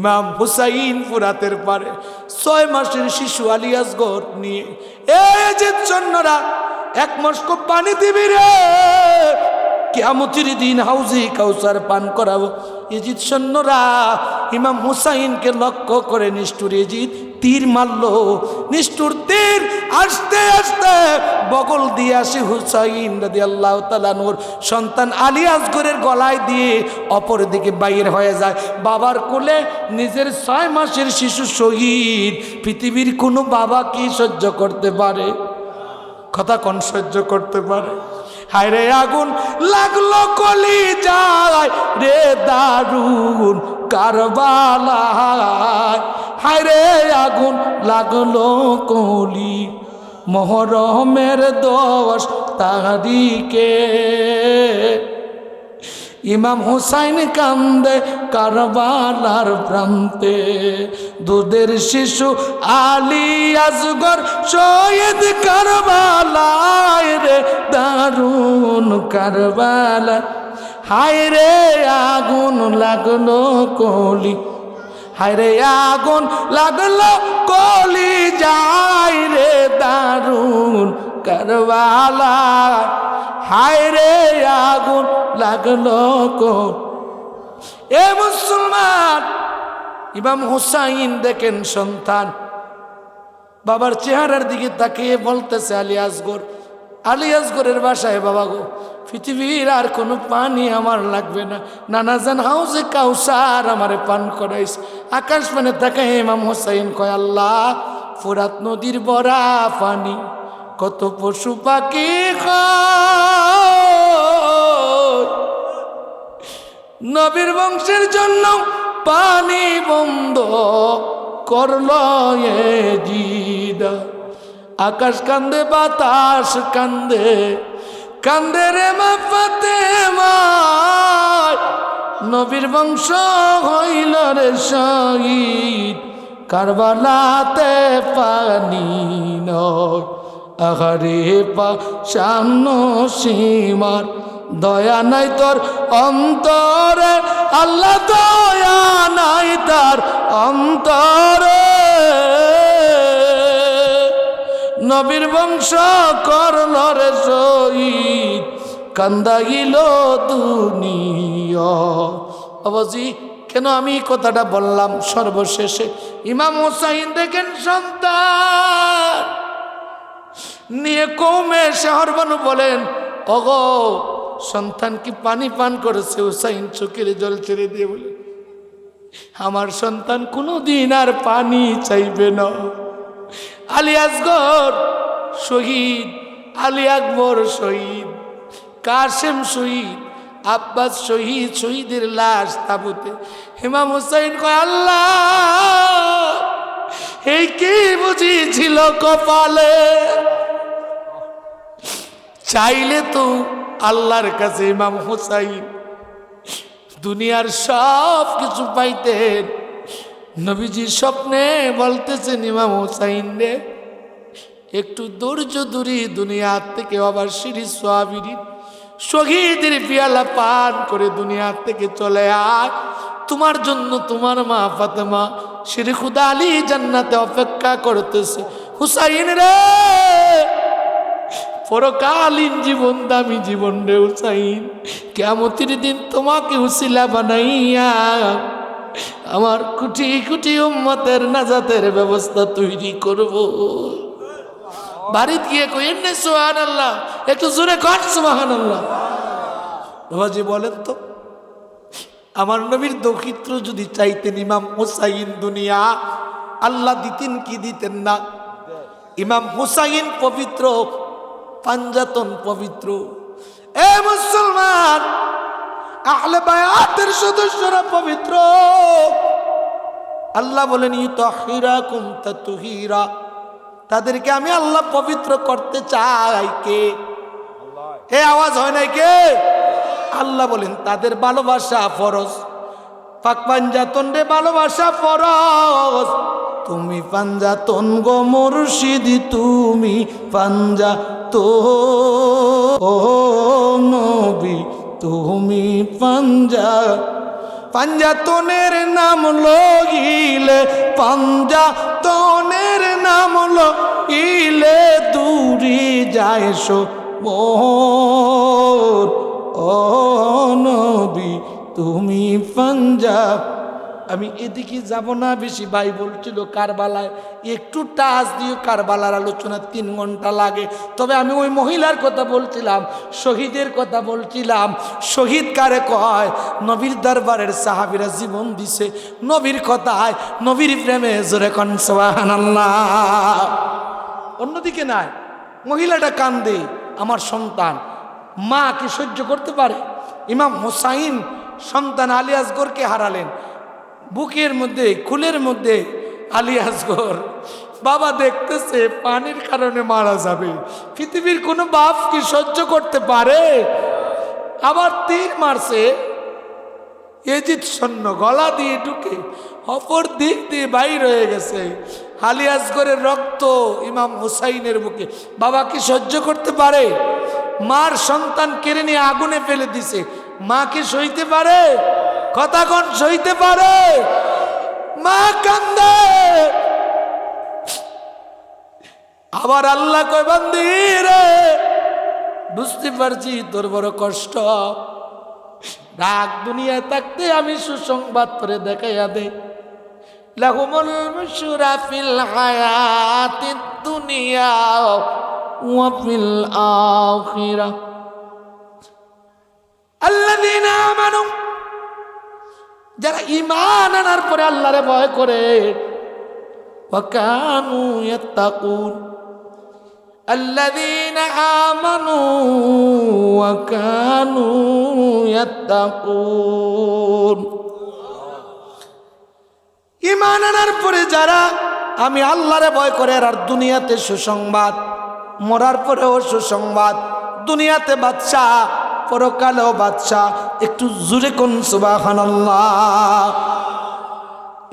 ইমাম হুসাইন ফুরাতের পারে ছয় মাসের শিশু আলিয়াসগর নিয়ে, এই যে চন্নরা, এক কো পানি দিবি রে। কেমতির দিন হাউজি কাউসার পান করাবো। এজিৎ সৈন্যরা ইমাম হুসাইনকে লক্ষ্য করে নিষ্ঠুর ইজিদ তীর মারল, নিষ্ঠুর তীর, আসতে আসতে বগল দিয়ে আসে হুসাইন রাদি আল্লাহ তালানুর সন্তান আলী আসগরের গলায় দিয়ে অপর দিকে বাইর হয়ে যায়। বাবার কোলে নিজের ছয় মাসের শিশু শহীদ। পৃথিবীর কোনো বাবা কি সহ্য করতে পারে? কথা কোন সহ্য করতে পারে? হায় রে আগুন লাগল কলি যায় রে দারুণ কারবালায়। হায় রে আগুন লাগল কলি, মহরমের দোষ তারিকে ইমাম হুসাইন কান্দে কারবালার প্রান্তে, দুধের শিশু আলী আজগর শহীদ কারবালায় দারুণ কারবালা। হায় রে আগুন লাগল কলি হায় রে আগুন লাগল, কলি যাই রে দারুণ কারবালা। হায় রে আগুন লাগল কো। এ মুসলমান, ইমাম হুসাইন দেখেন সন্তান। বাবার চেহারার দিকে তাকিয়ে বলতেছে, আলী আসগর আলী আসগরের বাসায় বাবা গো পৃথিবীর আর কোনো পানি আমার লাগবে না। নানা জান হাউসে কাউসার আমারে পান করাইস আকাশ মানে তাকায় ইমাম হোসাইন কয়, আল্লাহ, ফুরাত নদীর বড়া পানি, কত পশু পাখি নবীর বংশের জন্য পানি বন্ধ করল জিদা। আকাশ কান্দে, বাতাস কান্দে কান্দে রে মা ফাতে নবীর বংশ হইল রে শহীদ। কারবালাতে পানি নয়। পা সামন সীমার। দয়া নাই তোর অন্তরে। আল্লাহ দয়া নাই তার অন্তরে। নবীর বংশ করল রে শহীদ। কান্দাইল দুনিয়া। অবজি কেন আমি কথাটা বললাম? সর্বশেষে ইমাম হোসাইন দেখেন সন্তান। নিয়ে কৌমে শেহরবানু বলেন অগ সন্তান কি পানি পান করেছে? হুসাইন চোখের জল ছেড়ে দিয়ে বলে, আমার সন্তান কোনো দিন আর পানি চাইবে না। আলী শহীদ, আলী আকবর শহীদ কাসেম শহীদ, আব্বাস শহীদ, শহীদের লাশ তাবুতে। হেমাম হুসাইন কয়, আল্লাহ, এই কি বুঝিয়েছিল কপালে? চাইলে তো আল্লাহর কাছে ইমাম হুসাইন দুনিয়ার সব কিছু পাইতেন। নবীজি স্বপ্নে বলতেছেন ইমাম হুসাইন রে, একটু ধৈর্য ধরি দুনিয়ার থেকে আবার সিঁড়ি সোয়াবিরি শহীদের পিয়ালা পান করে দুনিয়ার থেকে চলে আয়। তোমার জন্য তোমার মা ফাতেমা শ্রী খুদা আলী জান্নাতে অপেক্ষা করতেছে। হুসাইন রে, পরকালীন জীবন দামি জীবন রে হুসাইন। কেমতির দিন তোমাকে উসিলা বানাইয়া আমার কুটি কুটি উম্মতের নাজাতের ব্যবস্থা তৈরি করব। বাড়িতে গিয়ে কই, এমনি সোহান আল্লাহ একটু জোরে কর সোহান আল্লাহ বাবাজি বলেন তো, আমার নবীর দক্ষিত্র যদি চাইতেন ইমাম হুসাইন দুনিয়া, আল্লাহ দিতেন কি দিতেন না? ইমাম হুসাইন পবিত্র পাঞ্জাতন পবিত্র। এ মুসলমান, আহলে বায়াতের সদস্যরা পবিত্র। আল্লাহ বলেন ইতহিরা কুমতা তুহিরা তাদেরকে আমি আল্লাহ পবিত্র করতে চাই কে? এ আওয়াজ হয় নাই কে? আল্লাহ বলেন, তাদের ভালোবাসা ফরজ। পাক পাঞ্জাতন রে ভালোবাসা ফরজ। তুমি পাঞ্জাতন গো তুমি পাঞ্জা তো নবী, তুমি পাঞ্জা। পাঞ্জাতনের নাম লগিলে পাঞ্জাতনের নাম ইলে দূরি যায় সো মোর ও নবী তুমি পাঞ্জাব আমি এদিকে যাব না, বেশি ভাই বলছিল কারবালায়। একটু টাচ দিয়ে কারবালার আলোচনা তিন ঘণ্টা লাগে। তবে আমি ওই মহিলার কথা বলছিলাম, শহীদের কথা বলছিলাম। শহীদ কারে কয়? নবীর দরবারের সাহাবিরা জীবন দিছে। নবীর কথায়, নবীর প্রেমে জোরে কনসবাহান অন্যদিকে নাই, মহিলাটা কান্দে, আমার সন্তান। মা কি সহ্য করতে পারে? ইমাম হোসাইন সন্তান আলী হারালেন। বুকের মধ্যে কুলের মধ্যে আলী আসগর বাবা দেখতেছে পানির কারণে মারা যাবে। পৃথিবীর কোনো বাপ কি সহ্য করতে পারে? আবার তীর মারছে। এজিদ সৈন্য গলা দিয়ে ঢুকে অপর দিক দিয়ে বাইর হয়ে গেছে। আলী আসগরের রক্ত ইমাম হুসাইনের বুকে। বাবা কি সহ্য করতে পারে? মার সন্তান কেড়ে নিয়ে আগুনে ফেলে দিছে। মা কি সইতে পারে? কথাক্ষণ সইতে পারে। মা কান্দে। আবার আল্লাহ কয়, বান্দি রে, বুঝতে পারছি তোর বড় কষ্ট। ডাক দুনিয়ায় থাকতে আমি সুসংবাদ করে দেখাইয়া দে। লাহুমুল ফিল ফিল যারা ঈমান আনার পরে আল্লাহরে ভয় করে ওয়া কানু ইয়াত্তাকুন الذين آمنوا وكانوا يتقون ইমান আনার পরে যারা আমি আল্লাহরে ভয় করে আর দুনিয়াতে সুসংবাদ মরার পরেও সুসংবাদ দুনিয়াতে বাচ্চা পরকালেও বাচ্চা একটু জুড়ে কোন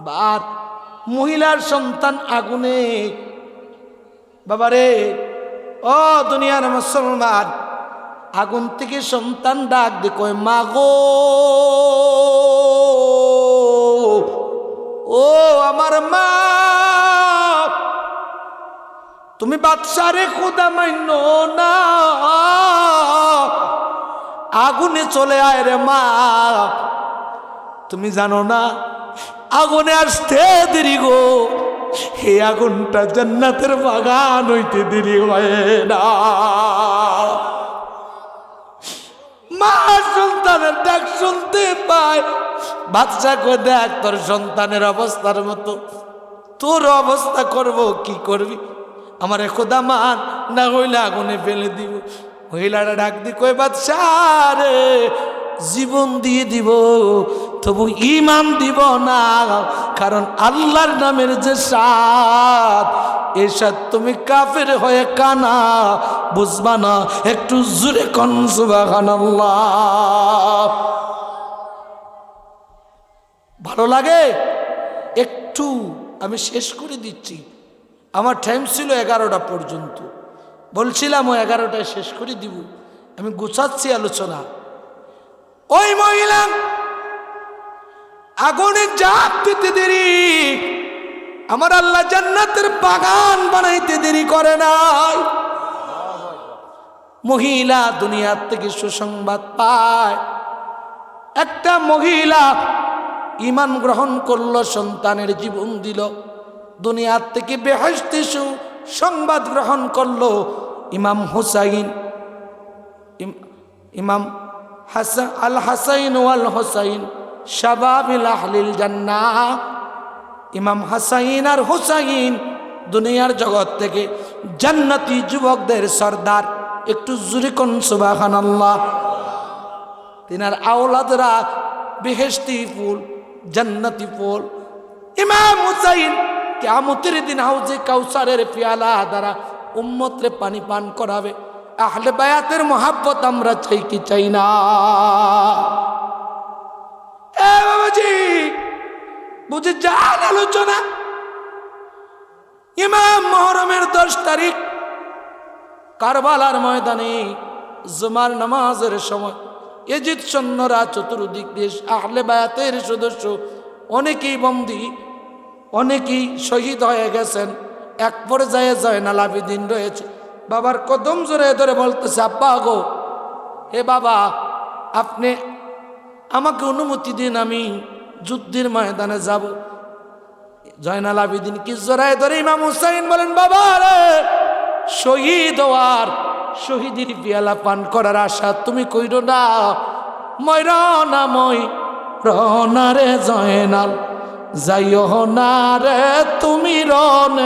এবার মহিলার সন্তান আগুনে। বাবারে, ও দুনিয়ার মুসলমান, আগুন থেকে সন্তান ডাক দে, কয়, মাগো, ও আমার মা, তুমি বাদশারে খোদা মান্য না। আগুনে চলে আয় রে মা। তুমি জানো না, আগুনে আসতে দেরি গো। হে আগুনটা জান্নাতের বাগান হইতে দেরি হয় না। মা, সন্তানের ডাক শুনতে পায়। বাচ্চা কো দেখ, তোর সন্তানের অবস্থার মতো। তোর অবস্থা করব, কি করবি? আমার খোদা মান, না হইলে আগুনে ফেলে দিব। মহিলাটা ডাক দি কই বাচ্চা জীবন দিয়ে দিব, তবু ইমান দিব না, কারণ আল্লাহর নামের যে সাত এ সাত তুমি কাফের হয়ে কানা, বুঝবা না, একটু জুড়ে কন সুবাহান ভালো লাগে? একটু আমি শেষ করে দিচ্ছি। আমার টাইম ছিল এগারোটা পর্যন্ত। বলছিলাম ও এগারোটায় শেষ করে দিব। আমি গুছাচ্ছি আলোচনা। ওই মহিলা, আগুনে জাপ দিতে দেরি। আমার আল্লাহ জান্নাতের বাগান বানাইতে দেরি করে নাই। মহিলা দুনিয়ার থেকে সুসংবাদ পায়। একটা মহিলা ইমান গ্রহণ করল, সন্তানের জীবন দিল। দুনিয়ার থেকে বেহস্তি সংবাদ গ্রহণ করল ইমাম হুসাইন। ইম- ইমাম হাসা আল হাসাইন ওয়াল হোসাইন, শাবাবিল আহলিল জান্নাহ। ইমাম হাসাইন আর হুসাইন দুনিয়ার জগৎ থেকে জান্নাতি যুবকদের সর্দার। একটু জুরি কোন সুবাহান আল্লাহ তিনার আওলাদরা বেহেস্তি ফুল, জান্নাতি ফুল। ইমাম হুসাইন কেমতের দিন হাউজে কাউসারের পিয়ালা দ্বারা উম্মতরে পানি পান করাবে। আহলে বায়াতের মহাব্বত আমরা চাই কি চাই না। বুঝে যান আলোচনা? ইমাম মহরমের দশ তারিখ, কারবালার ময়দানে জুমার নামাজের সময় এজিদ সৈন্যরা চতুর্দিক দেশ আহলে বায়াতের সদস্য অনেকেই বন্দী অনেকেই শহীদ হয়ে গেছেন। এক পর্যায়ে জয়নাল আবিদিন রয়েছে। বাবার কদম জোরে ধরে বলতেছে, আব্বা গো, হে বাবা, আপনি আমাকে অনুমতি দিন, আমি যুদ্ধের ময়দানে যাব। জয়নাল আবিদিন কি জোরায় ধরে ইমাম হুসাইন বলেন, বাবা রে, শহীদ হওয়ার, শহীদের পিয়ালা পান করার আশা তুমি কইর না। ময়রা না মই রনারে জয়নাল। যাইও না রে তুমি রন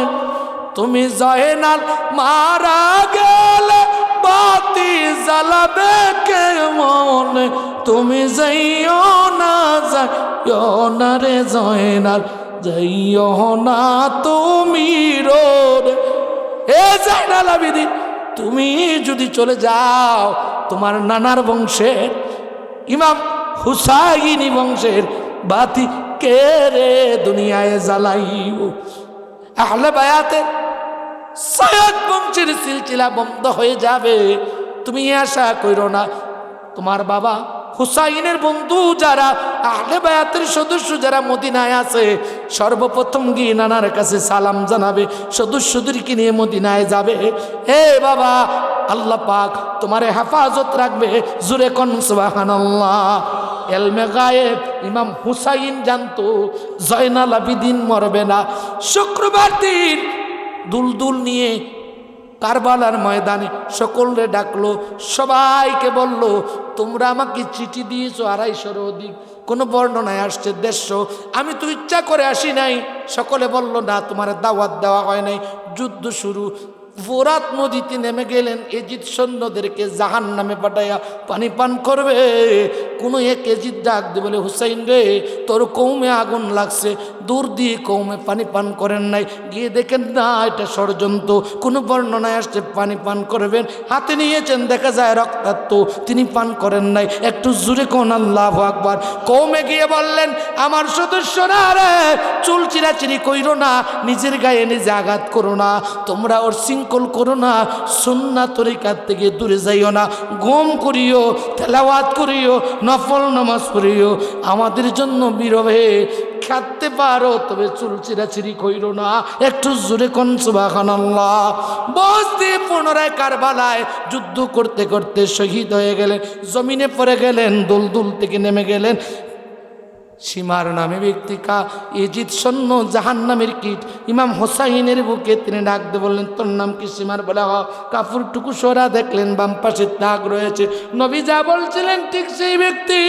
তুমি জয়নাল, মারা গেলে বাতি জ্বালাবে কে মন তুমি যাইও না যাইও না রে জয়নাল, যাইও না তুমি রোড। এ জয়নাল আবিদিন তুমি যদি চলে যাও তোমার নানার বংশের, ইমাম হুসাইনি বংশের বাতি কে রে দুনিয়ায় জ্বালাইব? আহলে বায়াতের সৈয়দ বংশের সিলসিলা বন্ধ হয়ে যাবে। তুমি আশা করো না, তোমার বাবা হুসাইনের বন্ধু যারা, আহলে বায়াতের সদস্য যারা মদিনায় আছে, সর্বপ্রথম গিয়ে নানার কাছে সালাম জানাবে, সদস্যদেরকে নিয়ে মদিনায় যাবে। হে বাবা, আল্লাহ পাক তোমারে হেফাজত রাখবে। জুরে কন সুবহানাল্লাহ। এলমে গায়েব, ইমাম হুসাইন জানতো, জয়নাল আবিদিন মরবে না। শুক্রবার দিন দুলদুল নিয়ে কারবালার ময়দানে সকলরে ডাকলো, সবাইকে বলল, তোমরা আমাকে চিঠি দিয়েছ আড়াইশোর অধিক, কোনো বর্ণনায় আসছে, দেড়শো। আমি তো ইচ্ছা করে আসি নাই। সকলে বলল, না, তোমার দাওয়াত দেওয়া হয় নাই, যুদ্ধ শুরু। ফোরাত নদীতে নেমে গেলেন, এজিদ সৈন্যদেরকে জাহান নামে পাঠাইয়া পানি পান করবে। কোনো এক এজিদ ডাক দে বলে, হুসাইন রে, তোর কৌমে আগুন লাগছে, দূর দিয়ে কৌমে পানি পান করেন নাই। গিয়ে দেখেন না, এটা ষড়যন্ত্র, কোনো বর্ণনায় আসছে, পানি পান করবেন। হাতে নিয়েছেন, দেখা যায় রক্তাক্ত, তিনি পান করেন নাই। একটু জুড়ে কোন আল্লাহ আকবার। কৌমে গিয়ে বললেন, আমার সদস্যরা রে, চুল চিরাচিরি কইরো না, নিজের গায়ে নিজে আঘাত করো না। তোমরা ওর শৃঙ্খল করো না সুন্না তরিকার থেকে দূরে যাইও না। গম করিও, তেলাওয়াত করিও, নফল নামাজ পড়িও। আমাদের জন্য বিরবে খাতে পারো, তবে চুল চিরাচিরি কইরো না। একটু জোরে কোন সুবাহান্লাহ বসতে পুনরায় কারবালায়, যুদ্ধ করতে করতে শহীদ হয়ে গেলেন, জমিনে পড়ে গেলেন, দুলদুল থেকে নেমে গেলেন। সীমার নামে ব্যক্তিকা এজিদ সৈন্য জাহান নামের কীট। ইমাম হোসাইনের বুকে তিনি ডাক ডাকতে বললেন, তোর নাম কি সীমার? বলে হ কাপুর টুকু সোরা দেখলেন, বাম পাশে দাগ রয়েছে। নবী যা বলছিলেন ঠিক সেই ব্যক্তি।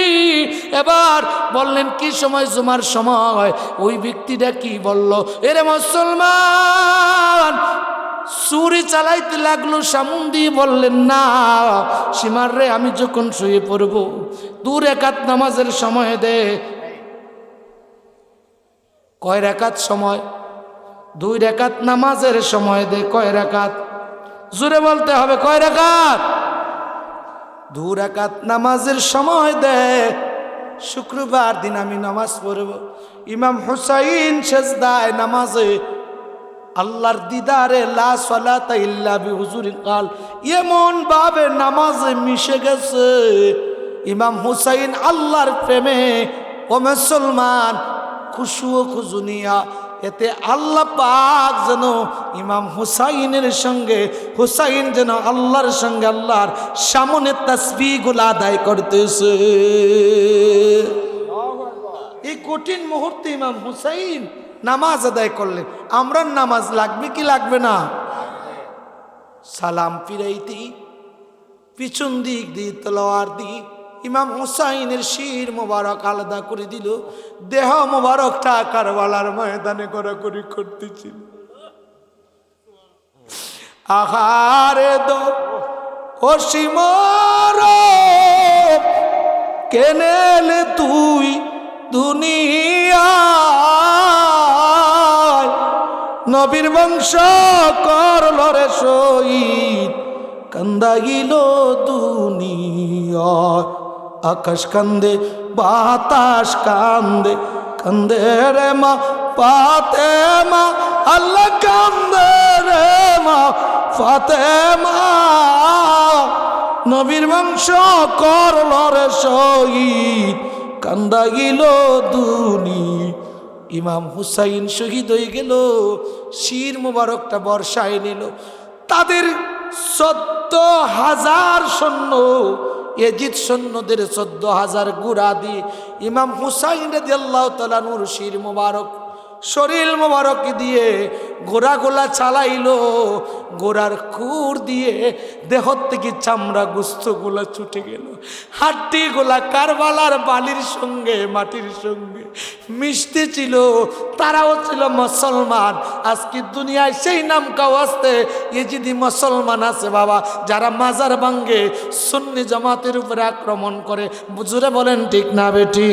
এবার বললেন, কি সময় জুমার সময়? ওই ব্যক্তিটা কি বলল, এরে মুসলমান সুরি চালাইতে লাগল সামুন্দি বললেন, না, সীমার রে, আমি যখন শুয়ে পড়ব দূর একাত নামাজের সময় দে কয় রেখাত সময়? দুই রেখাত নামাজের সময় দে, কয় রেখাত? জুড়ে বলতে হবে, কয় রেখাত? দু রেখাত নামাজের সময় দে, শুক্রবার দিন আমি নামাজ পড়ব। ইমাম হুসাইন শেষদায় নামাজে আল্লাহর দিদারে কাল, এমন ভাবে নামাজে মিশে গেছে। ইমাম হুসাইন আল্লাহর প্রেমে ও মুসলমান খুশু খুজুনিয়া, এতে আল্লাহ পাক যেন ইমাম হুসাইনের সঙ্গে, হুসাইন যেন আল্লাহর সঙ্গে আল্লাহর সামনে তসবিগুলো আদায় করতেছে। এই কঠিন মুহূর্তে ইমাম হুসাইন নামাজ আদায় করলেন। আমরা নামাজ লাগবে কি লাগবে না? সালাম ফিরাইতি পিছন দিক দিয়ে তলোয়ার দিক ইমাম হুসাইনের শির মোবারক আলাদা করে দিল। দেহ মোবারকটা কারবালার ময়দানে করাকরি করতেছিল। আহারে দো অসীমর কেনেলে তুই দুনিয়ায়? নবীর বংশ করল রে শহীদ, কান্দাইল দুনিয়ায়। আকাশ কান্দে, বাতাস কান্দে। কান্দে রে মা পাতে মা, আল্লাহ কান্দে রে মা, ফাতে মা। নবীর বংশ করল রে শহীদ কান্দাইল দুনি। ইমাম হুসাইন শহীদ হয়ে গেল, শির মোবারকটা বর্ষায় নিল। তাদের চোদ্দ হাজার সৈন্য এজিদ সৈন্যদের চোদ্দ হাজার গুড়া দিয়ে ইমাম হুসাইন রেদি আল্লাহ তালানুর শির মোবারক শরীর মোবারক দিয়ে গোড়া গোলা চালাইলো, গোড়ার খুর দিয়ে দেহর থেকে চামড়া গুস্তগুলা ছুটে গেল। হাড্ডি গোলা কারবালার বালির সঙ্গে, মাটির সঙ্গে। মিশতে ছিল, তারাও ছিল মুসলমান। আজকে দুনিয়ায় সেই নাম কাও আসতে এ যদি মুসলমান আছে বাবা, যারা মাজার ভাঙ্গে সুন্নি জামাতের উপরে আক্রমণ করে। বুঝুরে বলেন, ঠিক না বেটি?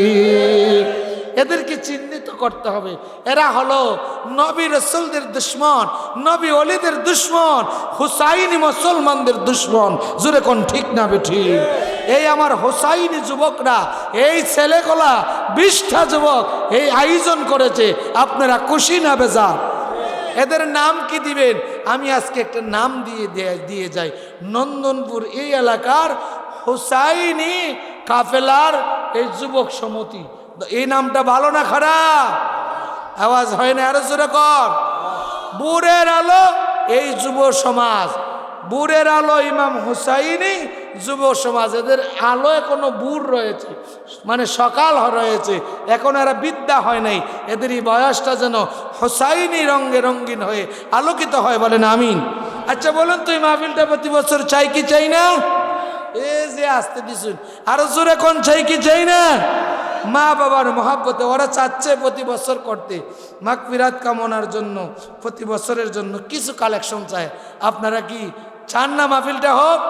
এদেরকে চিহ্নিত করতে হবে। এরা হলো নবী রসুলদের দুশ্মন, নবী অলিদের দুশ্মন, হুসাইনি মুসলমানদের দুশ্মন। জুড়ে কোন ঠিক না বেঠি? এই আমার হোসাইনি যুবকরা, এই ছেলেগুলা বিষ্ঠা যুবক এই আয়োজন করেছে। আপনারা খুশি না বেজার? এদের নাম কি দিবেন? আমি আজকে একটা নাম দিয়ে- দিয়ে যাই। নন্দনপুর এই এলাকার হোসাইনি কাফেলার এই যুবক সমিতি। এই নামটা ভালো না খারাপ? আওয়াজ হয় না, আরও জোরে কর। বুড়ের আলো, এই যুব সমাজ। বুড়ের আলো, ইমাম হুসাইনি যুব সমাজ। এদের আলো এখনও বুড় রয়েছে মানে সকাল রয়েছে। এখন এরা বিদ্যা হয় নাই। এদের এই বয়সটা যেন হোসাইনি রঙে রঙিন হয়ে আলোকিত হয় বলেন আমিন। আচ্ছা বলুন তুই মাহফিলটা প্রতি বছর চাই কি চাই না? এ যে আসতে দিছুন। আরও জোরে কোন চাই কি চাই না? মা বাবার মহাব্বতে, ওরা চাচ্ছে প্রতি বছর করতে। মাক ফিরাত কামনার জন্য, প্রতি বছরের জন্য কিছু কালেকশন চায়। আপনারা কি চান না মাহফিলটা হোক?